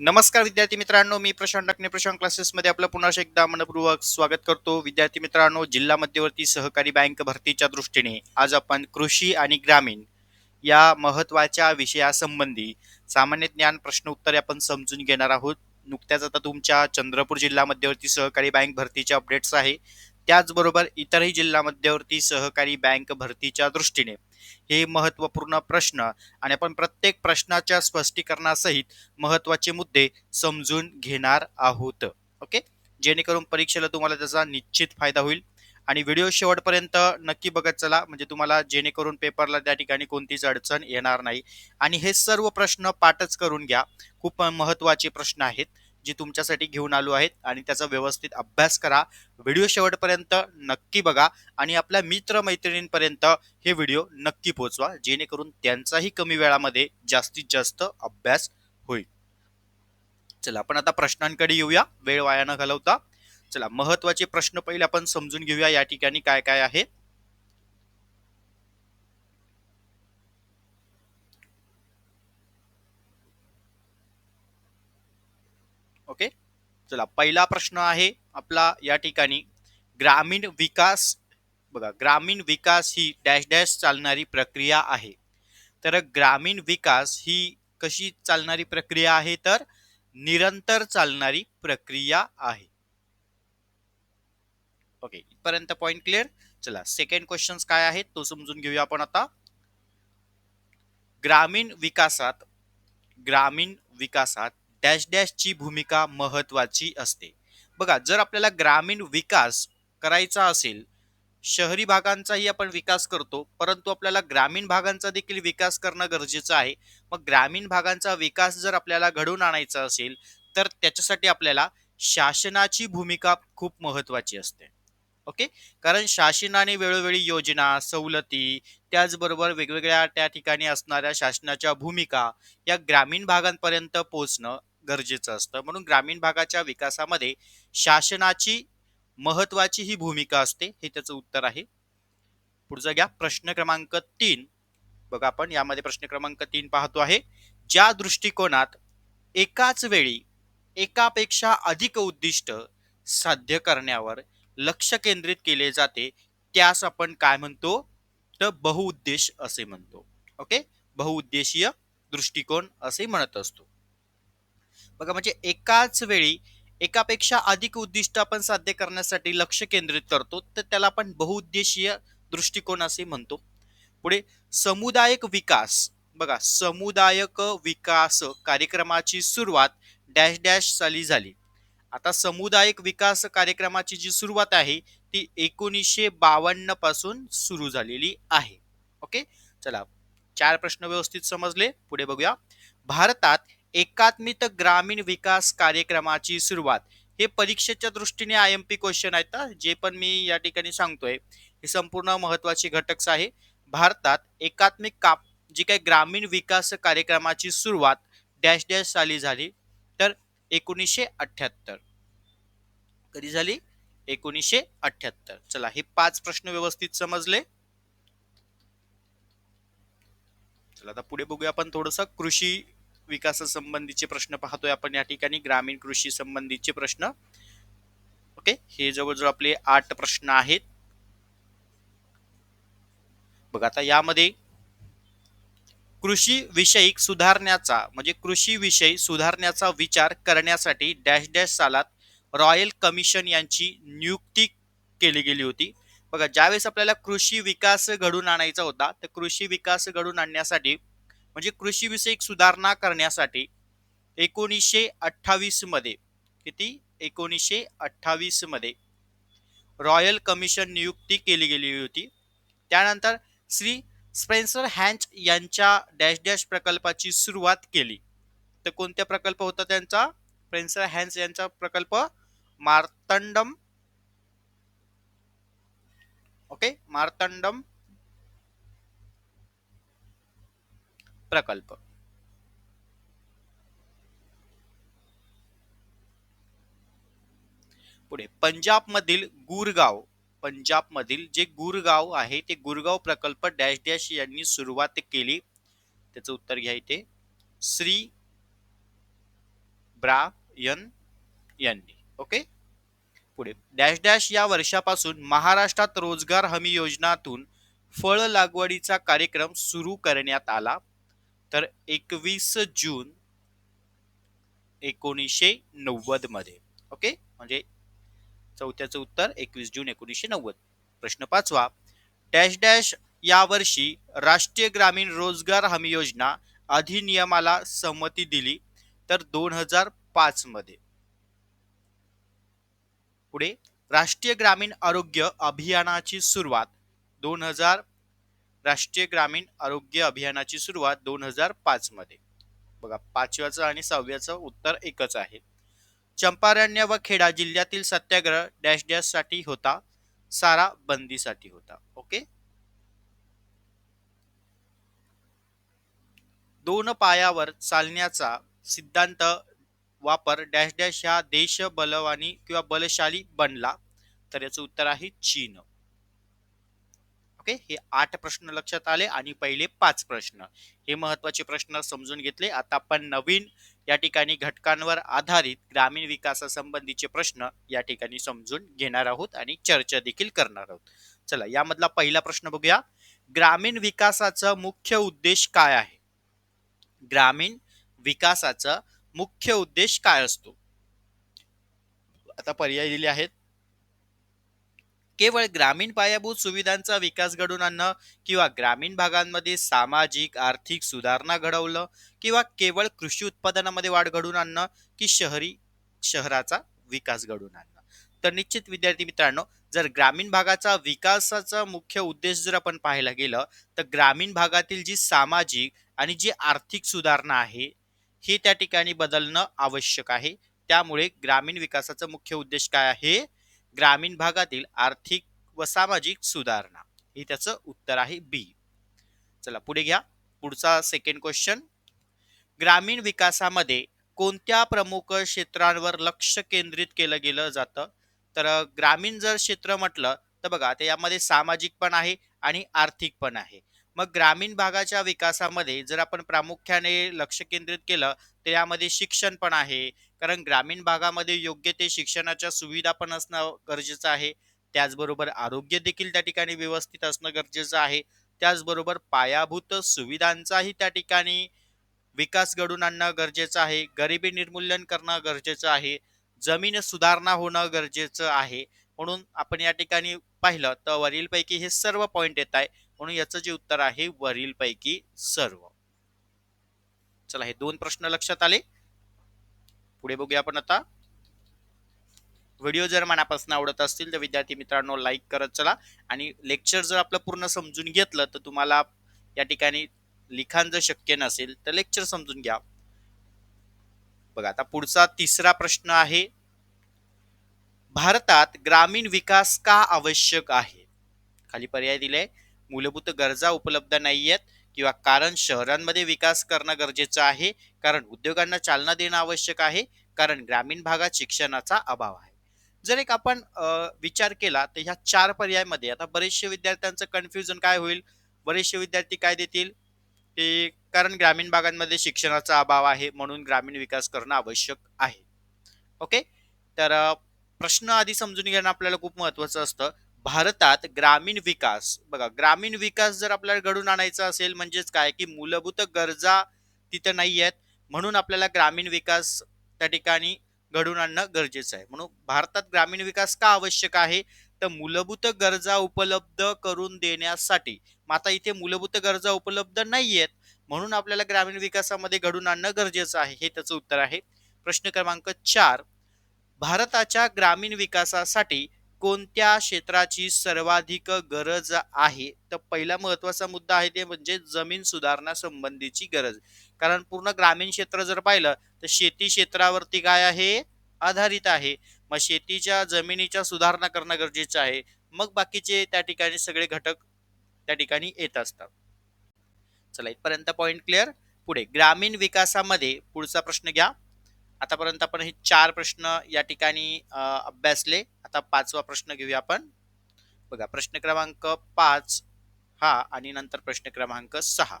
नमस्कार विद्यार्थी मित्रांनो मी प्रशांत डाकणे प्रशांत क्लासेसमध्ये आपलं पुन्हा एकदा मनपूर्वक स्वागत करतो. विद्यार्थी मित्रांनो जिल्हा मध्यवर्ती सहकारी बँक भरतीच्या दृष्टीने आज आपण कृषी आणि ग्रामीण या महत्त्वाच्या विषयासंबंधी सामान्य ज्ञान प्रश्न उत्तरे आपण समजून घेणार आहोत. नुकत्याच आता तुमच्या चंद्रपूर जिल्हा मध्यवर्ती सहकारी बँक भरतीच्या अपडेट्स आहे. त्याचबरोबर इतरही जिल्हा मध्यवर्ती सहकारी बँक भरतीच्या दृष्टीने हे महत्त्वपूर्ण प्रश्न आणि आपण प्रत्येक प्रश्नाच्या स्पष्टीकरणासहित महत्त्वाचे मुद्दे समजून घेणार आहोत. ओके? जेणेकरून परीक्षेला तुम्हाला त्याचा निश्चित फायदा होईल. आणि व्हिडिओ शेवटपर्यंत नक्की बघत चला म्हणजे तुम्हाला जेणेकरून पेपरला त्या ठिकाणी कोणतीच अडचण येणार नाही. आणि हे सर्व प्रश्न पाठच करून घ्या. खूप महत्त्वाचे प्रश्न आहेत. जी तुमच्यासाठी घेऊन आलो आहेत आणि त्याचा व्यवस्थित अभ्यास करा. व्हिडिओ शेवटपर्यंत नक्की बघा आणि आपल्या मित्र मैत्रिणींपर्यंत हे व्हिडिओ नक्की पोहोचवा जेणेकरून त्यांचाही कमी वेळामध्ये जास्तीत जास्त अभ्यास होईल. चला आपण आता प्रश्नांकडे येऊया. वेळ वाया न घालवता. चला महत्त्वाचे प्रश्न पहिले आपण समजून घेऊया या ठिकाणी काय काय आहे. ओके? चला पहिला प्रश्न आहे आपला या ठिकाणी. ग्रामीण विकास बघा ग्रामीण विकास ही डॅश डॅश चालणारी प्रक्रिया आहे. तर ग्रामीण विकास ही कशी चालणारी प्रक्रिया आहे? तर निरंतर चालणारी प्रक्रिया आहे. ओके इथपर्यंत पॉइंट क्लिअर चला सेकंड क्वेश्चन काय आहे तो समजून घेऊया आपण आता. ग्रामीण विकासात ग्रामीण विकासात डॅश डॅशची भूमिका महत्त्वाची असते. बघा जर आपल्याला ग्रामीण विकास करायचा असेल शहरी भागांचाही आपण विकास करतो परंतु आपल्याला ग्रामीण भागांचा देखील विकास करणं गरजेचं आहे. मग ग्रामीण भागांचा विकास जर आपल्याला घडवून आणायचा असेल तर त्याच्यासाठी आपल्याला शासनाची भूमिका खूप महत्त्वाची असते. ओके? कारण शासनाने वेळोवेळी योजना सवलती त्याचबरोबर वेगवेगळ्या त्या ठिकाणी असणाऱ्या शासनाच्या भूमिका या ग्रामीण भागांपर्यंत पोहोचणं गरजेचं असतं. म्हणून ग्रामीण भागाच्या विकासामध्ये शासनाची महत्वाची ही भूमिका असते. हे त्याचं उत्तर आहे. पुढचा घ्या. प्रश्न क्रमांक तीन. बघा आपण यामध्ये प्रश्न क्रमांक तीन पाहतो आहे. ज्या दृष्टिकोनात एकाच वेळी एकापेक्षा अधिक उद्दिष्ट साध्य करण्यावर लक्ष केंद्रित केले जाते त्यास आपण काय म्हणतो? तर बहुउद्देश असे म्हणतो. ओके? बहुउद्देशीय दृष्टिकोन असे म्हणत असतो. बघा म्हणजे एकाच वेळी एकापेक्षा अधिक उद्दिष्ट आपण साध्य करण्यासाठी लक्ष केंद्रित करतो तर त्याला आपण बहुउद्देशीय दृष्टिकोन असे म्हणतो. पुढे समुदायक विकास. बघा समुदायक विकास कार्यक्रमाची सुरुवात डॅश डॅश साली झाली. आता समुदायिक विकास कार्यक्रमाची जी सुरुवात आहे ती एकोणीसशे बावन्नपासून सुरू झालेली आहे. ओके? चला चार प्रश्न व्यवस्थित समजले. पुढे बघूया. भारतात एकात्मित ग्रामीण विकास कार्यक्रमाची सुरुवात. हे परीक्षेच्या दृष्टीने आय एम पी क्वेश्चन आहेत जे पण मी या ठिकाणी सांगतोय हे संपूर्ण महत्त्वाचे घटक आहे. भारतात एकात्मिक काप जी काही ग्रामीण विकास कार्यक्रमाची सुरुवात डॅश डॅश साली झाली तर एकोणीसशे अठ्याहत्तर कधी झाली? एकोणीसशे अठ्याहत्तर चला हे पाच प्रश्न व्यवस्थित समजले. चला आता पुढे बघूया आपण थोडस. कृषी विकासासंबंधीचे प्रश्न पाहतोय आपण या ठिकाणी ग्रामीण कृषी संबंधीचे प्रश्न. ओके हे जवळजवळ आपले आठ प्रश्न आहेत. बघा आता यामध्ये कृषी विषयक सुधारण्याचा म्हणजे कृषी विषय सुधारण्याचा विचार करण्यासाठी डॅश डॅश सालात रॉयल कमिशन यांची नियुक्ती केली गेली होती. बघा ज्यावेळेस आपल्याला कृषी विकास घडून आणायचा होता तर कृषी विकास घडून आणण्यासाठी म्हणजे कृषीविषयक सुधारणा करण्यासाठी एकोणीसशे अठ्ठावीसमध्ये किती? एकोणीसशे अठ्ठावीसमध्ये रॉयल कमिशन नियुक्ती केली गेली होती. त्यानंतर श्री स्पेन्सर हँच यांच्या डॅश डॅश प्रकल्पाची सुरुवात केली. तर कोणत्या प्रकल्प होता त्यांचा? स्पेन्सर हॅन्स यांचा प्रकल्प मार्तंडम. ओके? मार्तंडम प्रकल्प. पुढे पंजाब मधील गुरगाव. पंजाब मधील जे गुरगाव आहे ते गुरगाव प्रकल्प डॅश डॅश यांनी सुरुवात केली. त्याचं उत्तर घ्या इथे. श्री ब्रायन यांनी. ओके? पुढे डॅश डॅश या वर्षापासून महाराष्ट्रात रोजगार हमी योजनातून फळ लागवडीचा कार्यक्रम सुरू करण्यात आला. तर एकवीस जून एकोणीसशे नव्वदमध्ये. ओके? म्हणजे चौथ्याचं उत्तर एकवीस जून एकोणीसशे नव्वद. प्रश्न पाचवा. डॅश डॅश यावर्षी राष्ट्रीय ग्रामीण रोजगार हमी योजना अधिनियमाला संमती दिली तर दोन हजार पाच मध्ये. पुढे राष्ट्रीय ग्रामीण आरोग्य अभियानाची सुरुवात दोन हजार राष्ट्रीय ग्रामीण आरोग्य अभियानाची सुरुवात दोन हजार पाच मध्ये. बघा पाचव्याचं आणि सहाव्याचं उत्तर एकच आहे. चंपारण्य व खेडा जिल्ह्यातील सत्याग्रह डॅश डॅशसाठी होता सारा बंदीसाठी होता. ओके? दोन पायावर चालण्याचा सिद्धांत वापर डॅश डॅश ह्या देश बलवानी किंवा बलशाली बनला तर याचं उत्तर आहे चीन. ओके? हे आठ प्रश्न लक्षात आले आणि पहिले पाच प्रश्न. हे महत्त्वाचे प्रश्न समजून घेतले. आता आपण नवीन या ठिकाणी घटकांवर आधारित ग्रामीण विकासासंबंधीचे प्रश्न या ठिकाणी समजून घेणार आहोत आणि चर्चा देखील करणार आहोत. चला यामधला पहिला प्रश्न बघूया. ग्रामीण विकासाचा मुख्य उद्देश काय आहे? ग्रामीण विकासाचा मुख्य उद्देश काय असतो? आता पर्याय दिले आहेत. केवळ ग्रामीण पायाभूत सुविधांचा विकास घडवून आणणं किंवा ग्रामीण भागांमध्ये सामाजिक आर्थिक सुधारणा घडवलं किंवा केवळ कृषी उत्पादनामध्ये वाढ घडवून आणणं की शहरी शहराचा विकास घडवून आणणं? तर निश्चित विद्यार्थी मित्रांनो जर ग्रामीण भागाचा विकासाचा मुख्य उद्देश जर आपण पाहायला गेलं तर ग्रामीण भागातील जी सामाजिक आणि जी आर्थिक सुधारणा आहे हे त्या ठिकाणी बदलणं आवश्यक आहे. त्यामुळे ग्रामीण विकासाचा मुख्य उद्देश काय आहे? ग्रामीण भागातील आर्थिक व सामाजिक सुधारणा. हे त्याचं उत्तर आहे बी चला पुढे घ्या. पुढचा सेकंड क्वेश्चन ग्रामीण विकासामध्ये कोणत्या प्रमुख क्षेत्रांवर लक्ष केंद्रित केलं गेलं जातं? तर ग्रामीण जर क्षेत्र म्हटलं तर बघा आता यामध्ये सामाजिक पण आहे आणि आर्थिक पण आहे. मग ग्रामीण भागाच्या विकासामध्ये जर आपण प्रामुख्याने लक्ष केंद्रित केलं तर यामध्ये शिक्षण पण आहे. कारण ग्रामीण भागामध्ये योग्य ते शिक्षणाच्या सुविधा पण असणं गरजेचं आहे. त्याचबरोबर आरोग्य देखील त्या ठिकाणी व्यवस्थित असणं गरजेचं आहे. त्याचबरोबर पायाभूत सुविधांचाही त्या ठिकाणी विकास घडून आणणं गरजेचं आहे. गरिबी निर्मूलन करणं गरजेचं आहे. जमीन सुधारणा होणं गरजेचं आहे. म्हणून आपण या ठिकाणी पाहिलं तर वरीलपैकी हे सर्व पॉईंट येत आहे. म्हणून याचं जे उत्तर आहे वरीलपैकी सर्व. चला हे दोन प्रश्न लक्षात आले. पुढे बघूया आपण आता. व्हिडिओ जर मनापासून आवडत असतील तर विद्यार्थी मित्रांनो लाईक करत चला. आणि लेक्चर जर आपलं पूर्ण समजून घेतलं तर तुम्हाला या ठिकाणी लिखाण जर शक्य नसेल तर लेक्चर समजून घ्या. बघा आता पुढचा तिसरा प्रश्न आहे. भारतात ग्रामीण विकास का आवश्यक आहे? खाली पर्याय दिले. मूलभूत गरजा उपलब्ध नाही आहेत किंवा कारण शहरांमध्ये विकास करणं गरजेचं आहे कारण उद्योगांना चालना देणं आवश्यक आहे कारण ग्रामीण भागात शिक्षणाचा अभाव आहे. जर एक आपण विचार केला तर ह्या चार पर्यायमध्ये आता बरेचसे विद्यार्थ्यांचं कन्फ्युजन काय होईल? बरेचसे विद्यार्थी काय देतील? की कारण ग्रामीण भागांमध्ये शिक्षणाचा अभाव आहे म्हणून ग्रामीण विकास करणं आवश्यक आहे. ओके? तर प्रश्न आधी समजून घेणं आपल्याला खूप महत्वाचं असतं. भारतात ग्रामीण विकास बघा ग्रामीण विकास जर आपल्याला घडून आणायचा असेल म्हणजेच काय? की मूलभूत गरजा तिथं नाही आहेत म्हणून आपल्याला ग्रामीण विकास त्या ठिकाणी घडून आणणं गरजेचं आहे. म्हणून भारतात ग्रामीण विकास का आवश्यक आहे? तर मूलभूत गरजा उपलब्ध करून देण्यासाठी. मग आता इथे मूलभूत गरजा उपलब्ध नाही आहेत म्हणून आपल्याला ग्रामीण विकासामध्ये घडून आणणं गरजेचं आहे. हे त्याचं उत्तर आहे. प्रश्न क्रमांक चार. भारताच्या ग्रामीण विकासासाठी कोणत्या क्षेत्राची सर्वाधिक गरज आहे? तर पहिला महत्त्वाचा मुद्दा आहे ते म्हणजे जमीन सुधारणा संबंधीची गरज. कारण पूर्ण ग्रामीण क्षेत्र जर पाहिलं तर शेती क्षेत्रावरती काय आहे? आधारित आहे. मग शेतीच्या जमिनीच्या सुधारणा करणं गरजेचं आहे. मग बाकीचे त्या ठिकाणी सगळे घटक त्या ठिकाणी येत असतात. चला इथपर्यंत पॉईंट क्लिअर पुढे ग्रामीण विकासामध्ये पुढचा प्रश्न घ्या. आतापर्यंत आपण हे चार प्रश्न या ठिकाणी अभ्यासले. आता पाचवा प्रश्न घेऊया आपण. बघा प्रश्न क्रमांक पाच हा आणि नंतर प्रश्न क्रमांक सहा.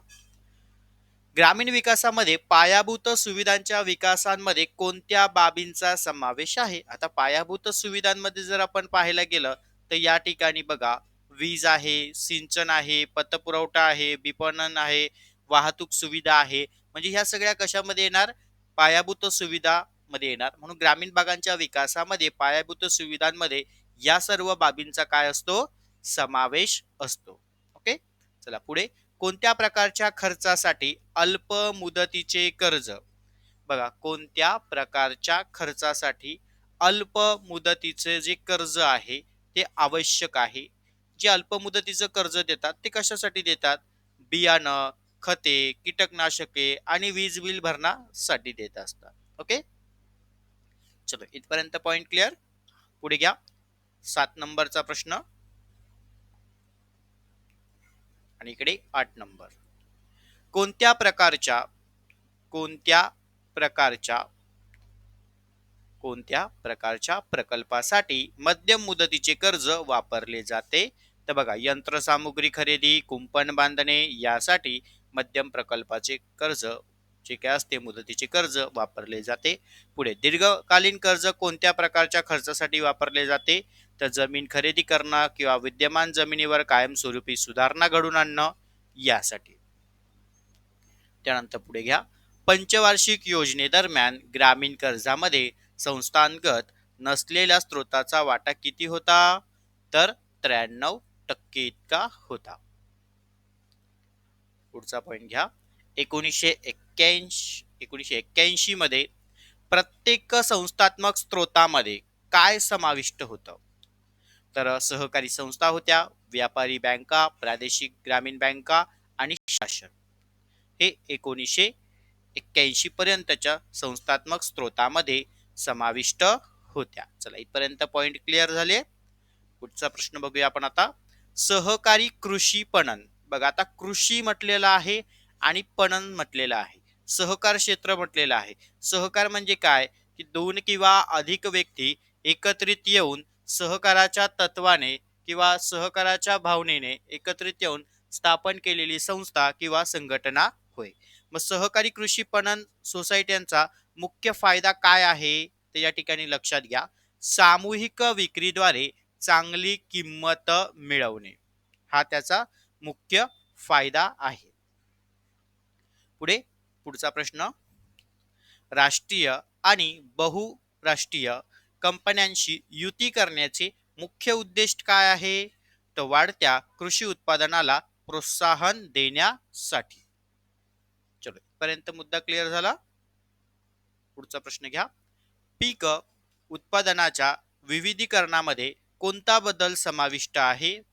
ग्रामीण विकासामध्ये पायाभूत सुविधांच्या विकासांमध्ये कोणत्या बाबींचा समावेश आहे? आता पायाभूत सुविधांमध्ये जर आपण पाहायला गेलं तर या ठिकाणी बघा वीज आहे सिंचन आहे पतपुरवठा आहे विपणन आहे वाहतूक सुविधा आहे. म्हणजे ह्या सगळ्या कशामध्ये येणार? पायाभूत सुविधा मध्ये येणार. म्हणून ग्रामीण भागांच्या विकासामध्ये पायाभूत सुविधांमध्ये या सर्व बाबींचा काय असतो? समावेश असतो. ओके? चला पुढे. कोणत्या प्रकारच्या खर्चासाठी अल्प मुदतीचे कर्ज? बघा कोणत्या प्रकारच्या खर्चासाठी अल्प मुदतीचे जे कर्ज आहे ते आवश्यक आहे. जे अल्प मुदतीचं कर्ज देतात ते कशासाठी देतात? बियाणं खते कीटकनाशके आणि वीज बिल भरण्यासाठी देत असतात. ओके चलो इथपर्यंत पॉइंट क्लिअर पुढे घ्या. सात नंबरचा प्रश्न. आणि इकडे आठ नंबर. कोणत्या प्रकारच्या कोणत्या प्रकारच्या कोणत्या प्रकारच्या प्रकल्पासाठी मध्यम मुदतीचे कर्ज वापरले जाते? तर बघा यंत्रसामुग्री खरेदी कुंपण बांधणे यासाठी मध्यम प्रकल्पाचे कर्ज जे काय असते मुदतीचे कर्ज वापरले जाते. पुढे दीर्घकालीन कर्ज कोणत्या प्रकारच्या खर्चासाठी वापरले जाते? तर जमीन खरेदी करणं किंवा विद्यमान जमिनीवर कायमस्वरूपी सुधारणा घडून आणणं यासाठी. त्यानंतर पुढे घ्या. पंचवार्षिक योजनेदरम्यान ग्रामीण कर्जामध्ये संस्थांगत नसलेल्या स्त्रोताचा वाटा किती होता? तर त्र्याण्णव टक्के इतका होता. पुढचा पॉईंट घ्या. एकोणीसशे एक्क्याऐंशी एकोणीसशे एक्क्याऐंशीमध्ये प्रत्येक संस्थात्मक स्त्रोतामध्ये काय समाविष्ट होतं? तर सहकारी संस्था होत्या व्यापारी बँका प्रादेशिक ग्रामीण बँका आणि शासन. हे एकोणीसशे एक्क्याऐंशी पर्यंतच्या संस्थात्मक स्त्रोतामध्ये समाविष्ट होत्या. चला इथपर्यंत पॉइंट क्लिअर झाले. पुढचा प्रश्न बघूया आपण आता. सहकारी कृषी पणन. बघा आता कृषी म्हटलेलं आहे आणि पणन म्हटलेलं आहे. सहकार क्षेत्र म्हटलेलं आहे. सहकार म्हणजे काय? की दोन किंवा अधिक व्यक्ती एकत्रित येऊन सहकाराच्या तत्वाने किंवा सहकाराच्या भावनेने एकत्रित येऊन स्थापन केलेली संस्था किंवा संघटना होय. मग सहकारी कृषी पणन सोसायट्यांचा मुख्य फायदा काय आहे? ते या ठिकाणी लक्षात घ्या. सामूहिक विक्रीद्वारे चांगली किंमत मिळवणे. हा त्याचा मुख्य फायदा आहे. पुढे पुढचा प्रश्न. राष्ट्रीय आणि बहुराष्ट्रीय कंपन्यांशी युती करण्याचे मुख्य उद्देश काय आहे? तर वाढत्या कृषी उत्पादनाला प्रोत्साहन देण्यासाठी. चलो पर्यंत मुद्दा क्लिअर झाला? पुढचा प्रश्न घ्या. पीक उत्पादनाच्या विविधीकरणामध्ये कोणता बदल समाविष्ट आहे?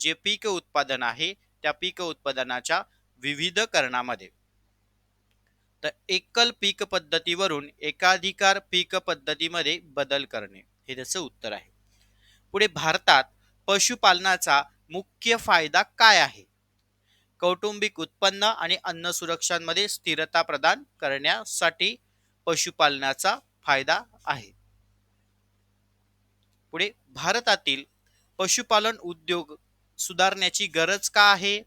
जे पीक उत्पादन आहे त्या पीक उत्पादनाच्या विविधकरणामध्ये. तर एकल पीक पद्धतीवरून एकाधिकार पीक पद्धतीमध्ये बदल करणे हे त्याचं उत्तर आहे. पुढे भारतात पशुपालनाचा मुख्य फायदा काय आहे? कौटुंबिक उत्पन्न आणि अन्न सुरक्षांमध्ये स्थिरता प्रदान करण्यासाठी पशुपालनाचा फायदा आहे. पुढे भारतातील पशुपालन उद्योग सुधारण्याची गरज का आहे?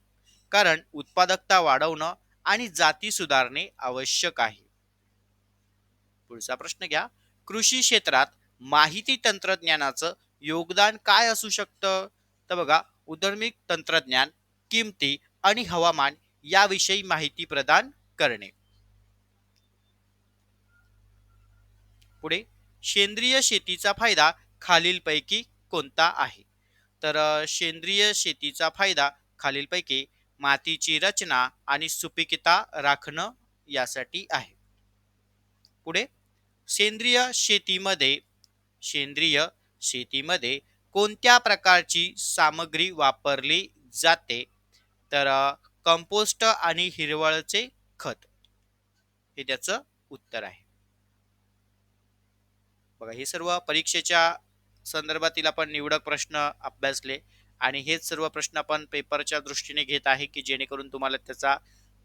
कारण उत्पादकता वाढवणं आणि जाती सुधारणे आवश्यक आहे. पुढचा प्रश्न घ्या. कृषी क्षेत्रात माहिती तंत्रज्ञानाचं योगदान काय असू शकतं? तर बघा उदर्मिक तंत्रज्ञान किमती आणि हवामान याविषयी माहिती प्रदान करणे. पुढे सेंद्रिय शेतीचा फायदा खालीलपैकी कोणता आहे? तर सेंद्रिय शेतीचा फायदा खालीलपैकी मातीची रचना आणि सुपिकता राखणं यासाठी आहे. पुढे सेंद्रिय शेतीमध्ये सेंद्रिय शेतीमध्ये कोणत्या प्रकारची सामग्री वापरली जाते? तर कंपोस्ट आणि हिरवळचे खत. हे त्याचं उत्तर आहे. बघा हे सर्व परीक्षेच्या संदर्भातील आपण निवडक प्रश्न अभ्यासले. आणि हेच सर्व प्रश्न आपण पेपरच्या दृष्टीने घेत आहे की जेणेकरून तुम्हाला त्याचा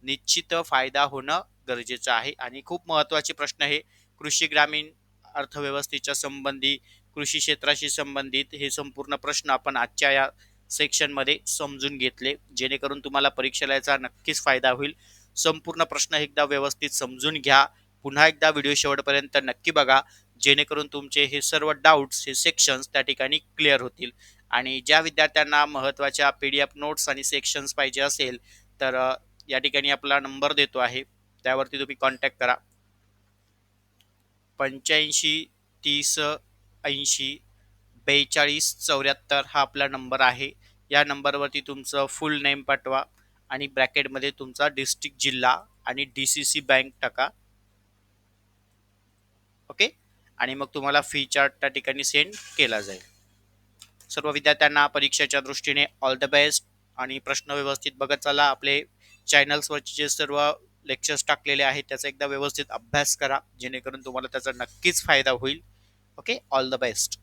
निश्चित फायदा होणं गरजेचं आहे. आणि खूप महत्त्वाचे प्रश्न हे कृषी ग्रामीण अर्थव्यवस्थेच्या संबंधी कृषी क्षेत्राशी संबंधित हे संपूर्ण प्रश्न आपण आजच्या या सेक्शनमध्ये समजून घेतले. जेणेकरून तुम्हाला परीक्षेला याचा नक्कीच फायदा होईल. संपूर्ण प्रश्न एकदा व्यवस्थित समजून घ्या. पुन्हा एकदा व्हिडिओ शेवटपर्यंत नक्की बघा. जेणेकरून तुमचे हे सर्व डाऊट्स हे सेक्शन्स त्या ठिकाणी क्लिअर होतील. आणि ज्या विद्यार्थ्यांना महत्त्वाच्या पी डी एफ नोट्स आणि सेक्शन्स पाहिजे असेल तर या ठिकाणी आपला नंबर देतो आहे. त्यावरती तुम्ही कॉन्टॅक्ट करा. पंच्याऐंशी तीस ऐंशी बेचाळीस चौऱ्याहत्तर हा आपला नंबर आहे. या नंबरवरती तुमचं फुल नेम पाठवा आणि ब्रॅकेटमध्ये तुमचा डिस्ट्रिक्ट जिल्हा आणि डी सी सी बँक टाका. ओके आणि मग तुम्हाला फी चार्ट त्या ठिकाणी सेंड केला जाईल. सर्व विद्यार्थ्यांना परीक्षेच्या दृष्टीने ऑल द बेस्ट आणि प्रश्न व्यवस्थित बघत चला. आपले चॅनल्सवरचे जे सर्व लेक्चर्स टाकलेले आहेत त्याचा एकदा व्यवस्थित अभ्यास करा जेणेकरून तुम्हाला त्याचा नक्कीच फायदा होईल. Okay all the best